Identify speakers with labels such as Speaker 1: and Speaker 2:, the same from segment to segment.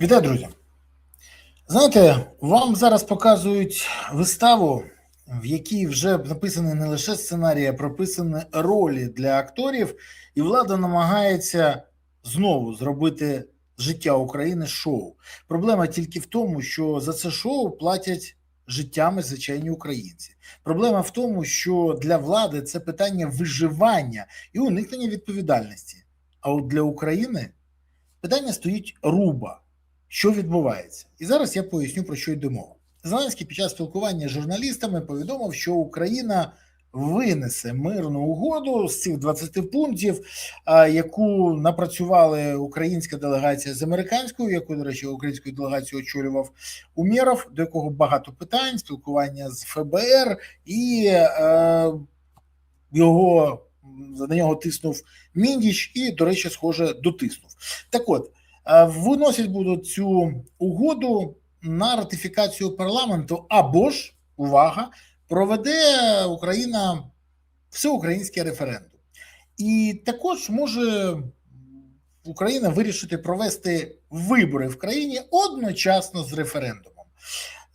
Speaker 1: Вітаю, друзі. Знаєте, вам зараз показують виставу, в якій вже написані не лише сценарії, а прописані ролі для акторів, і влада намагається знову зробити життя України шоу. Проблема тільки в тому, що за це шоу платять життями звичайні українці. Проблема в тому, що для влади це питання виживання і уникнення відповідальності. А от для України питання стоїть руба. Що відбувається? І зараз я поясню, про що йде мова. Зеленський під час спілкування з журналістами повідомив, що Україна винесе мирну угоду з цих 20 пунктів, яку напрацювали українська делегація з американською, яку, до речі, українську делегацію очолював Умєров, до якого багато питань, спілкування з ФБР, і е, його на нього тиснув Міндіч, і, до речі, схоже, дотиснув. Так от. Е, Виносять будуть цю угоду на ратифікацію парламенту, або ж увага, проведе Україна всеукраїнський референдум, і також може Україна вирішити провести вибори в країні одночасно з референдумом.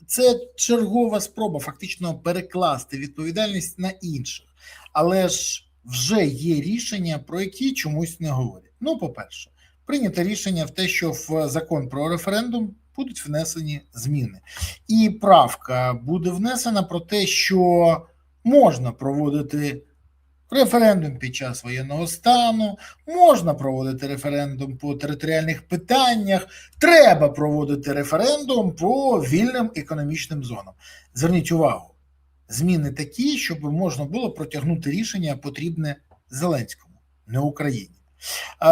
Speaker 1: Це чергова спроба фактично перекласти відповідальність на інших, але ж вже є рішення, про які чомусь не говорять. Ну, по-перше прийнято рішення в те, що в закон про референдум будуть внесені зміни, і правка буде внесена про те, що можна проводити референдум під час воєнного стану, можна проводити референдум по територіальних питаннях, треба проводити референдум по вільним економічним зонам. Зверніть увагу, зміни такі, щоб можна було протягнути рішення потрібне Зеленському, не Україні.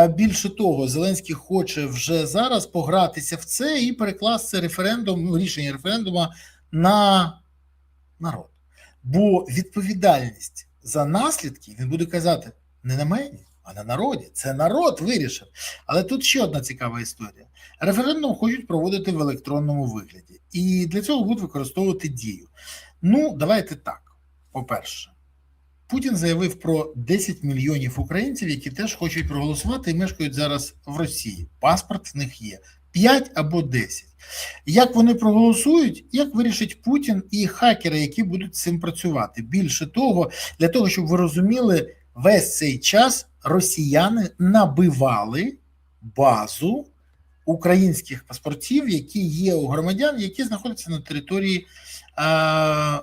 Speaker 1: Більше того, Зеленський хоче вже зараз погратися в це і перекласти референдум, ну, рішення референдуму на народ. Бо відповідальність за наслідки він буде казати не на мені, а на народі. Це народ вирішив. Але тут ще одна цікава історія: референдум хочуть проводити в електронному вигляді, і для цього будуть використовувати дію. Ну, давайте так. По-перше. Путін заявив про 10 мільйонів українців, які теж хочуть проголосувати і мешкають зараз в Росії. Паспорт в них є 5 або 10. Як вони проголосують, як вирішить Путін і хакери, які будуть з цим працювати? Більше того, для того, щоб ви розуміли, весь цей час росіяни набивали базу українських паспортів, які є у громадян, які знаходяться на території е,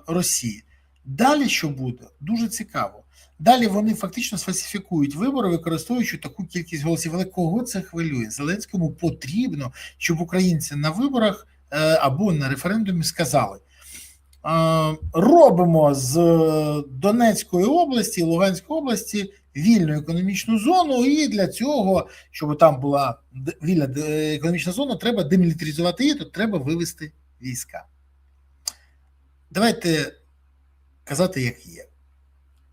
Speaker 1: Росії. Далі що буде? Дуже цікаво. Далі вони фактично сфальсифікують вибори, використовуючи таку кількість голосів. Але кого це хвилює? Зеленському потрібно, щоб українці на виборах е, або на референдумі сказали: е, робимо з Донецької області, Луганської області вільну економічну зону, і для цього, щоб там була вільна економічна зона, треба демілітаризувати її, то треба вивести війська. Давайте казати, як є.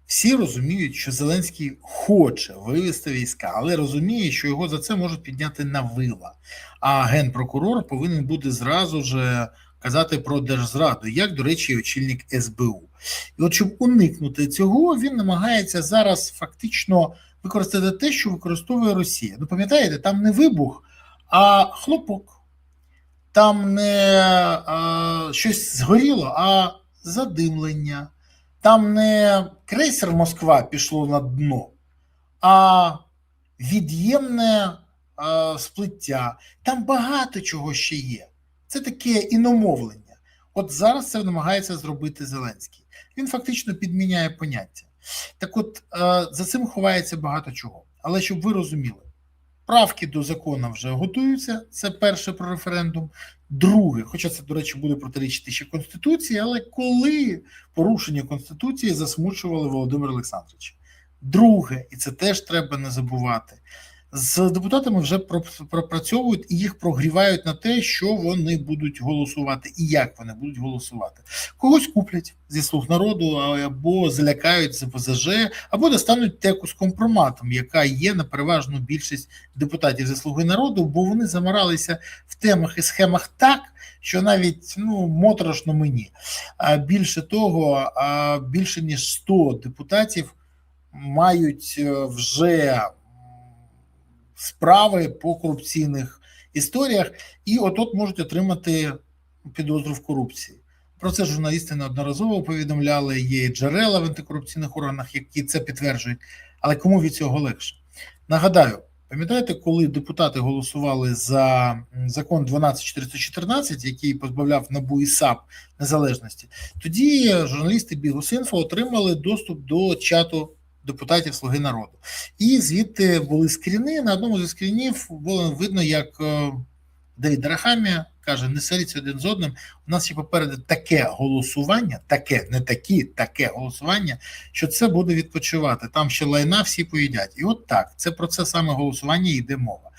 Speaker 1: Всі розуміють, що Зеленський хоче вивести війська, але розуміє, що його за це можуть підняти на вила. А генпрокурор повинен буде зразу ж казати про держзраду, як, до речі, очільник СБУ. І от щоб уникнути цього, він намагається зараз фактично використати те, що використовує Росія. Ну, пам'ятаєте, там не вибух, а хлопок. Там не а, щось згоріло, а задимлення. Там не крейсер Москва пішло на дно, а від'ємне е, сплиття. Там багато чого ще є. Це таке іномовлення. От зараз це намагається зробити Зеленський. Він фактично підміняє поняття. Так от е, за цим ховається багато чого. Але щоб ви розуміли, правки до закону вже готуються. Це перше про референдум. Друге, хоча це, до речі, буде протирічити ще Конституції, але коли порушення Конституції засмучували Володимир Олександрович. Друге, і це теж треба не забувати. З депутатами вже пропрацьовують і їх прогрівають на те, що вони будуть голосувати, і як вони будуть голосувати. Когось куплять зі слуг народу, або залякають з ПЗЖ, або достануть теку з компроматом, яка є на переважну більшість депутатів зі слуги народу, бо вони замиралися в темах і схемах так, що навіть ну моторошно мені. А більше того, більше ніж 100 депутатів мають е, вже справи по корупційних історіях, і от-от можуть отримати підозру в корупції. Про це журналісти неодноразово повідомляли. Є джерела в антикорупційних органах, які це підтверджують. Але кому від цього легше? Нагадаю, пам'ятаєте, коли депутати голосували за закон 12414, який позбавляв НАБУ і САП незалежності, тоді журналісти Бігусінфо отримали доступ до чату депутатів Слуги народу. І звідти були скріни. На одному зі скрінів було видно, як Давід Рахамія каже: не селіться один з одним. У нас ще попереду таке голосування, таке, не такі, таке голосування, що це буде відпочивати. Там ще лайна всі поїдять. І от так, це про це саме голосування йде мова.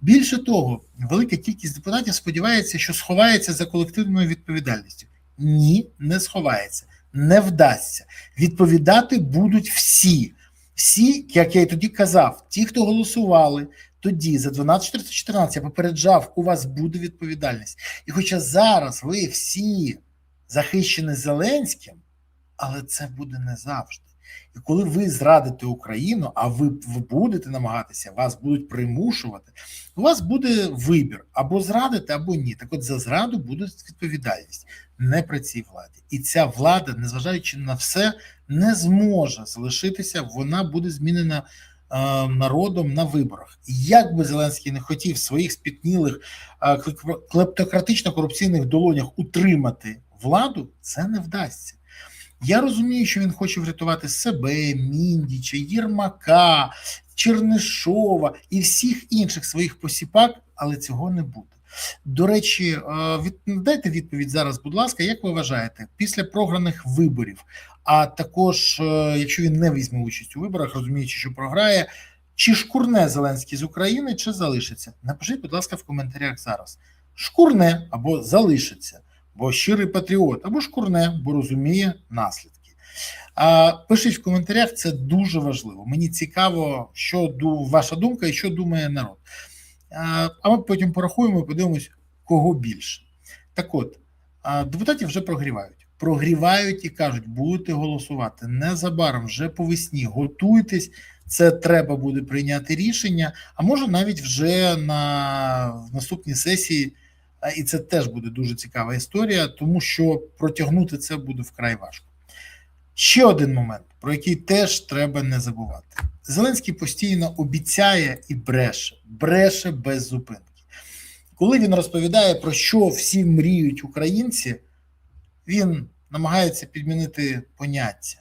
Speaker 1: Більше того, велика кількість депутатів сподівається, що сховається за колективною відповідальністю. Ні, не сховається, не вдасться. Відповідати будуть всі. Всі, як я і тоді казав, ті, хто голосували, тоді за 12.414 я попереджав, у вас буде відповідальність. І хоча зараз ви всі захищені Зеленським, але це буде не завжди. І коли ви зрадите Україну, а ви, ви будете намагатися, вас будуть примушувати, у вас буде вибір або зрадити, або ні. Так от за зраду буде відповідальність не при цій владі. І ця влада, незважаючи на все, не зможе залишитися, вона буде змінена народом на виборах. І Як би Зеленський не хотів своїх спітнілих клептократично-корупційних долонях утримати владу, це не вдасться. Я розумію, що він хоче врятувати себе, Міндіча, Єрмака, Чернишова і всіх інших своїх посіпак, але цього не буде. До речі, від, дайте відповідь зараз, будь ласка, як ви вважаєте, після програних виборів а також, е, якщо він не візьме участь у виборах, розуміючи, що програє, чи шкурне Зеленський з України, чи залишиться? Напишіть, будь ласка, в коментарях зараз. Шкурне або залишиться, бо щирий патріот, або шкурне, бо розуміє наслідки. А, Пишіть в коментарях, це дуже важливо. Мені цікаво, що ваша думка і що думає народ. А, ми потім порахуємо і подивимось, кого більше. Так от, депутатів вже прогрівають прогрівають і кажуть, будете голосувати незабаром, вже по весні. Готуйтесь, це треба буде прийняти рішення. А може навіть вже на наступній сесії, і це теж буде дуже цікава історія, тому що протягнути це буде вкрай важко. Ще один момент, про який теж треба не забувати. Зеленський постійно обіцяє і бреше, бреше без зупинки. Коли він розповідає, про що всі мріють українці, він намагається підмінити поняття,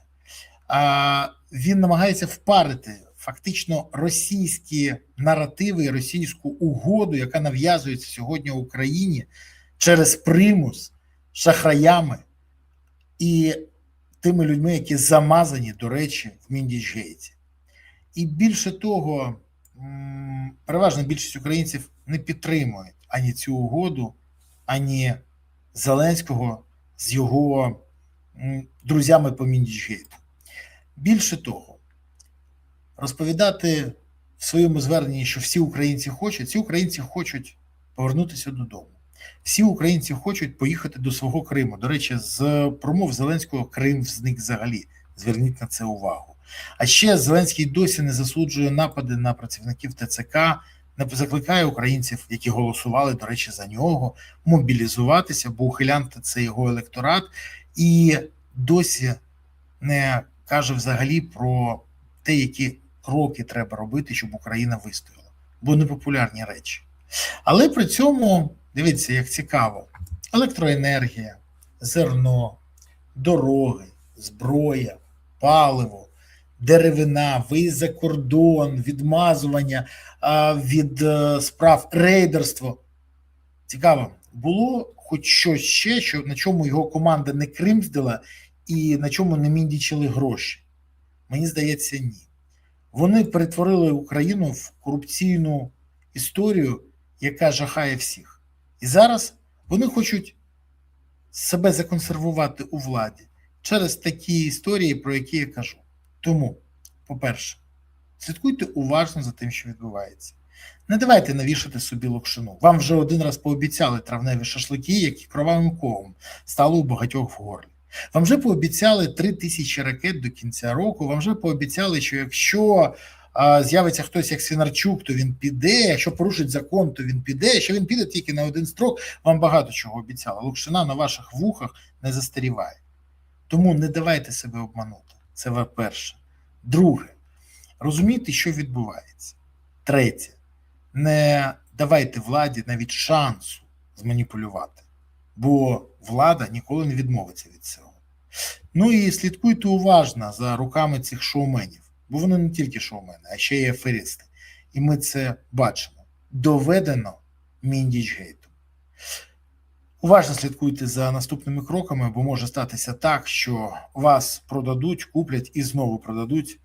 Speaker 1: а він намагається впарити фактично російські наративи, російську угоду, яка нав'язується сьогодні Україні через примус шахраями і тими людьми, які замазані, до речі, в Міндічгейті. І більше того, переважна більшість українців не підтримують ані цю угоду, ані Зеленського з його друзями по Міндічгейту. Більше того, розповідати в своєму зверненні, що всі українці хочуть, всі українці хочуть повернутися додому. Всі українці хочуть поїхати до свого Криму. До речі, з промов Зеленського Крим зник взагалі. Зверніть на це увагу. А ще Зеленський досі не засуджує напади на працівників ТЦК, не закликає українців, які голосували, до речі, за нього, мобілізуватися, бо ухилянти це його електорат, і досі не каже взагалі про те, які кроки треба робити, щоб Україна вистояла, бо непопулярні речі. Але при цьому дивіться, як цікаво: електроенергія, зерно, дороги, зброя, паливо. Деревина, виїзд за кордон, відмазування від е, справ рейдерство. Цікаво, було хоч щось ще, що на чому його команда не кримздила і на чому не міндічили гроші? Мені здається, ні. Вони перетворили Україну в корупційну історію, яка жахає всіх. І зараз вони хочуть себе законсервувати у владі через такі історії, про які я кажу. Тому, по-перше, слідкуйте уважно за тим, що відбувається. Не давайте навішати собі локшину. Вам вже один раз пообіцяли травневі шашлики, які кровавим ковом стали у багатьох в горлі. Вам вже пообіцяли три тисячі ракет до кінця року. Вам вже пообіцяли, що якщо з'явиться хтось як Свінарчук, то він піде. Якщо порушить закон, то він піде. Якщо він піде тільки на один строк, вам багато чого обіцяли. Лукшина на ваших вухах не застаріває. Тому не давайте себе обманути. Це перше. Друге, розумійте, що відбувається. Третє, не давайте владі навіть шансу зманіпулювати, бо влада ніколи не відмовиться від цього. Ну і слідкуйте уважно за руками цих шоуменів, бо вони не тільки шоумени, а ще й аферисти. І ми це бачимо. Доведено міндіч гейтом. Уважно слідкуйте за наступними кроками, бо може статися так, що вас продадуть, куплять і знову продадуть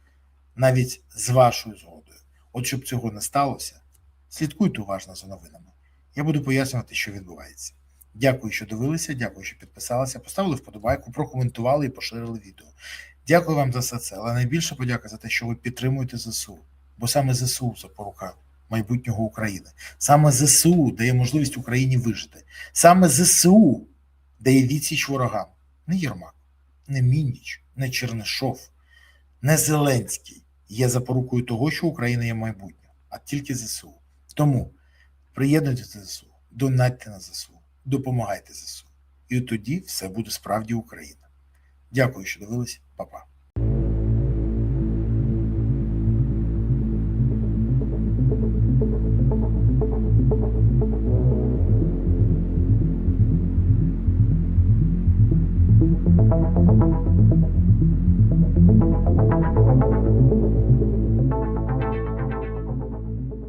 Speaker 1: навіть з вашою згодою. От щоб цього не сталося, слідкуйте уважно за новинами. Я буду пояснювати, що відбувається. Дякую, що дивилися, дякую, що підписалися, поставили вподобайку, прокоментували і поширили відео. Дякую вам за все це, але найбільше подяка за те, що ви підтримуєте ЗСУ, бо саме ЗСУ запорука майбутнього України. Саме ЗСУ дає можливість Україні вижити. Саме ЗСУ дає відсіч ворогам. Не Єрмак, не Мінніч, не Чернишов, не Зеленський є запорукою того, що Україна є майбутнє, а тільки ЗСУ. Тому приєднуйтесь до ЗСУ, донатьте на ЗСУ, допомагайте ЗСУ. І тоді все буде справді Україна. Дякую, що дивились, Па-па.